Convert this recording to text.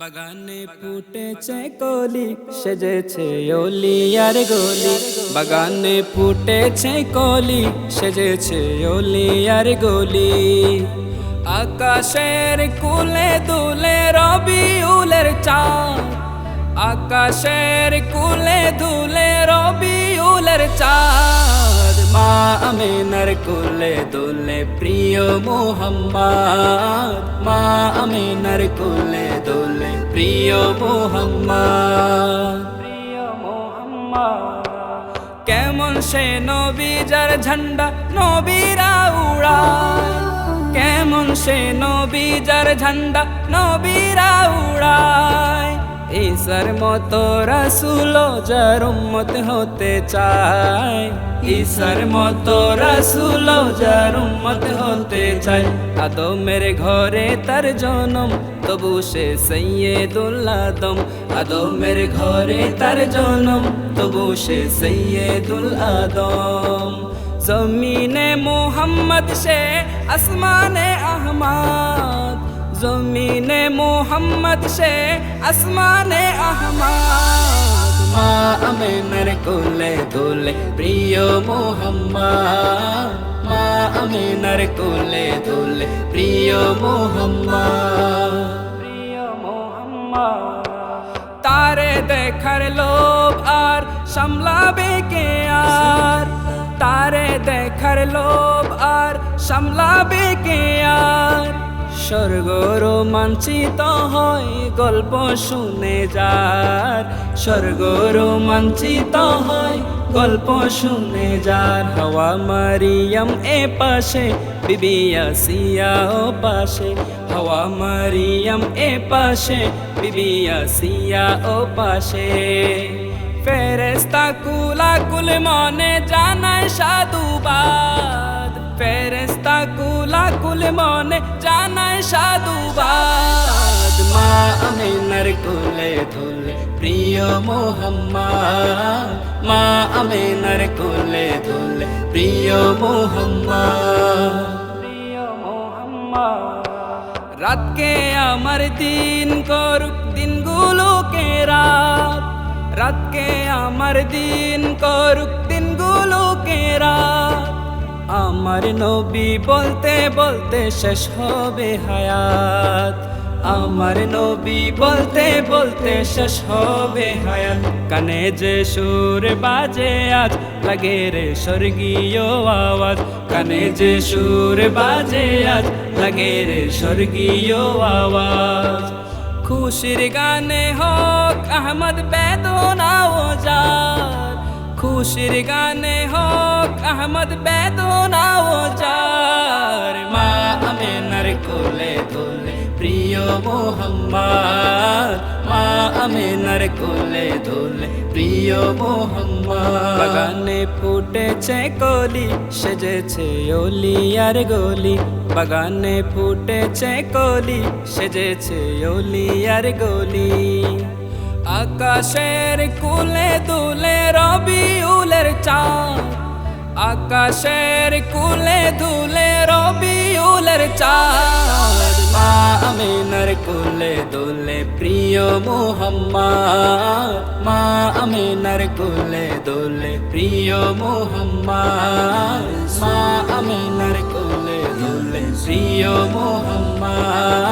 বাগানে ফুটেছে কলি, সেজেছে ওলি আর গলি। বাগানে ফুটেছে কলি, সেজেছে ওলি আর গলি। আকাশের কুলে দুলে রবি উলের চাঁদ। আকাশের কুলে দুলে রবি উলের চাঁদ। মা আমিনার কুলে দুলে প্রিয় মোহাম্মদ। মা আমিনার কুলে দুলে প্রিয় মোহাম্মদ। প্রিয় কেমন সে নবী যার ঝন্ডা নবীরা উড়ায় কেমন সে নবী যার ঝন্ডা নবীরা উড়ায় ঈশার মতো রাসুল যার হতে চায়। ঈশার মতো রাসুল যার উম্মত হতে চায়। আদমের ঘরে তার জনম, তবু সে সৈয়দুল আদম। আদমের ঘরে তার জনম, তবু সে সৈয়দুল আদম। জমিনে মোহাম্মদ, সে আসমানে আহমদ। জমিনে মোহাম্মদ, সে আসমানে আহমদ। মা আমিনার কোলে দোলে প্রিয় মোহাম্মদ। মা আমিনার কোলে দোলে প্রিয় মোহাম্মদ। প্রিয় মোহাম্মদ, তারে দেখার লোভ আর সামলাবে কে আর? তারে দেখার লোভ আর সামলাবে কে আর? স্বর্গ রোমাঞ্চিত হয়, গল্প শুনে যার। স্বর্গ রোমাঞ্চিত হয়, গল্প শুনে যার। হাওয়া মারিয়াম এ পাশে বিবিয়া সিয়া ও পাশে। হাওয়া মারিয়াম এ পাশে সিয়া ও পাশে। ফেরেস্তা কুলা কুল মনে জানায় সাধুবাদ। ফেরেস্তা কুলা কুল মনে জানায় সাধুবাদ। মা আমিনার কুলে ধুলে, প্রিয় মোহাম্মদ। মা আমিনার কুলে ধুলে, প্রিয় মোহাম্মদ। প্রিয় মোহাম্মদ। রাতকে আমার দিন করুক দিনগুলোকে রাত। রাতকে আমার দিন করুক দিনগুলোকে রাত। আমার নবী বলতে বলতে শেষ হবে হায়াত। আমার নবী বলতে বলতে শেষ হবে হায়াত। কানে যে সুর বাজে আজ, লাগে রে স্বর্গীয় আওয়াজ। কানে যে সুর বাজে আজ, লাগে রে স্বর্গীয় আওয়াজ। খুশির গানে হোক আহমদ বেদনা ও খুশির গানে হোক, আহমদ বেদনা ও যার মা আমিনার কোলে দোলে প্রিয় মোহাম্মদ। মা আমিনার কোলে দোলে প্রিয় মোহাম্মদ। বাগানে ফুটেছে কলি, সেজেছে ওলি আর গলি। বাগানে ফুটেছে কলি, সেজেছে ওলি আর গলি। আকাশের কুলে দুলে রবি উলের চাঁদ। আকাশের কুলে দুলে রবি উলের চাঁদ। মা আমিনার কুলে দুলে প্রিয় মোহাম্মদ মা আমিনার কুলে দুলে প্রিয় মোহাম্মদ। মা আমিনার কুলে দুলে প্রিয় মোহাম্মদ। মা আমিনার কুলে দুলে প্রিয় মোহাম্মদ।